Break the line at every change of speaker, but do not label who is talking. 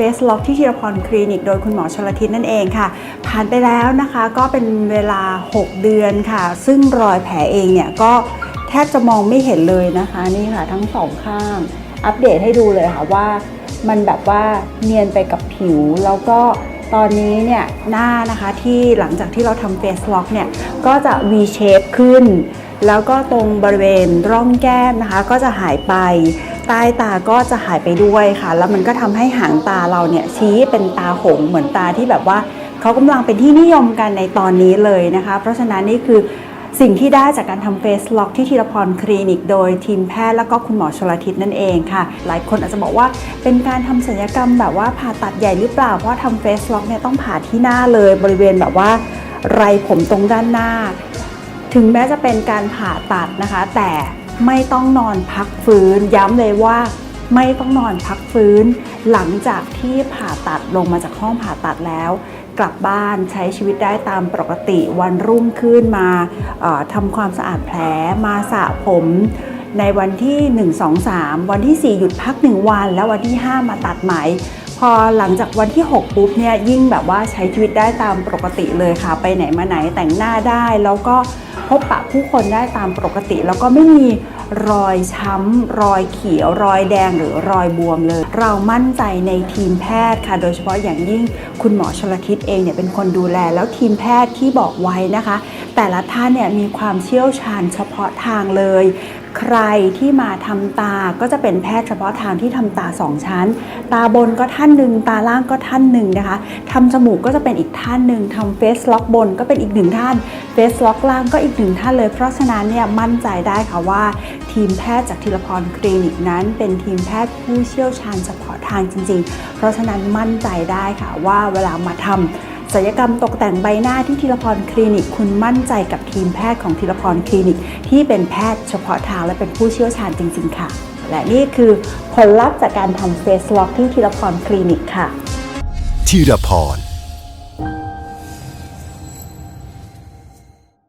ฟสล็อกที่ธีรพรคลินิก โดยคุณหมอชลทิศนั่นเองค่ะ ผ่านไปแล้วนะคะก็เป็นเวลา 6 เดือนค่ะ ซึ่งรอยแผลเองเนี่ยก็แทบจะมองไม่เห็นเลยนะคะ นี่ค่ะทั้งสองข้าง อัปเดตให้ดูเลยค่ะว่ามันแบบว่าเนียนไปกับผิวแล้วก็ตอนนี้เนี่ยหน้านะคะที่หลังจากที่เราทำเฟสล็อกเนี่ยก็จะ V shape ขึ้น แล้วก็ตรงบริเวณร่องแก้มนะคะ ก็จะหายไป ใต้ตาก็จะหายไปด้วยค่ะ แล้วมันก็ทำให้หางตาเราเนี่ยชี้เป็นตาหงเหมือนตาที่แบบว่าเขากำลังเป็นที่นิยมกันในตอนนี้เลยนะคะ เพราะฉะนั้นนี่คือสิ่งที่ได้จากการทำเฟสล็อกที่ธีรพรคลินิก โดยทีมแพทย์แล้วก็คุณหมอชลทิศนั่นเองค่ะ หลายคนอาจจะบอกว่าเป็นการทำศัลยกรรมแบบว่าผ่าตัดใหญ่หรือเปล่า เพราะว่าทำเฟสล็อกเนี่ยต้องผ่าที่หน้าเลยบริเวณแบบว่าไรผมตรงด้านหน้า ถึงแม้จะเป็นการผ่าตัดนะคะ แต่ ไม่ต้องนอนพักฟื้น ย้ำเลยว่าไม่ต้องนอนพักฟื้น หลังจากที่ผ่าตัดลงมาจากห้องผ่าตัดแล้ว กลับบ้านใช้ชีวิตได้ตามปกติวันรุ่งขึ้นมาทำความสะอาดแผลมาสระผม ในวันที่ 1 2 3 วันที่ 4 หยุดพัก 1 วัน แล้ววันที่ 5 มาตัดไหม พอหลังจากวันที่ 6 ปุ๊บเนี่ยยิ่งแบบว่าใช้ชีวิตได้ตามปกติเลยค่ะ ไปไหนมาไหนแต่งหน้าได้แล้วก็ พบปะผู้คนได้ตามปกติ แล้วก็ไม่มีรอยช้ำ รอยเขียว รอยแดงหรือรอยบวมเลย เรามั่นใจในทีมแพทย์ค่ะ โดยเฉพาะอย่างยิ่งคุณหมอชลทิศเองเนี่ยเป็นคนดูแล แล้วทีมแพทย์ที่บอกไว้นะคะ แต่ละท่านเนี่ยมีความเชี่ยวชาญเฉพาะทางเลย ใครที่มาทำตาก็จะเป็นแพทย์เฉพาะทางที่ทำตาสองชั้น ตาบนก็ท่านหนึ่งตาล่างก็ท่านหนึ่งนะคะทำจมูกก็จะเป็นอีกท่านหนึ่งทำเฟสล็อกบนก็เป็นอีกหนึ่งท่านเฟสล็อกล่างก็อีกหนึ่งท่านเลย เพราะฉะนั้นเนี่ยมั่นใจได้ค่ะว่า ทีมแพทย์จากทีรพรคลินิกนั้น เป็นทีมแพทย์ผู้เชี่ยวชาญเฉพาะทางจริง ๆ เพราะฉะนั้นมั่นใจได้ค่ะว่าเวลามาทำ ศัลยกรรมตกแต่งใบหน้าที่ธีรพรคลินิก คุณมั่นใจกับทีมแพทย์ของธีรพรคลินิก ที่เป็นแพทย์เฉพาะทางและเป็นผู้เชี่ยวชาญจริง ๆ ค่ะ และนี่คือผลลัพธ์จากการทำเฟสล็อกที่ธีรพรคลินิกค่ะ
ธีรพร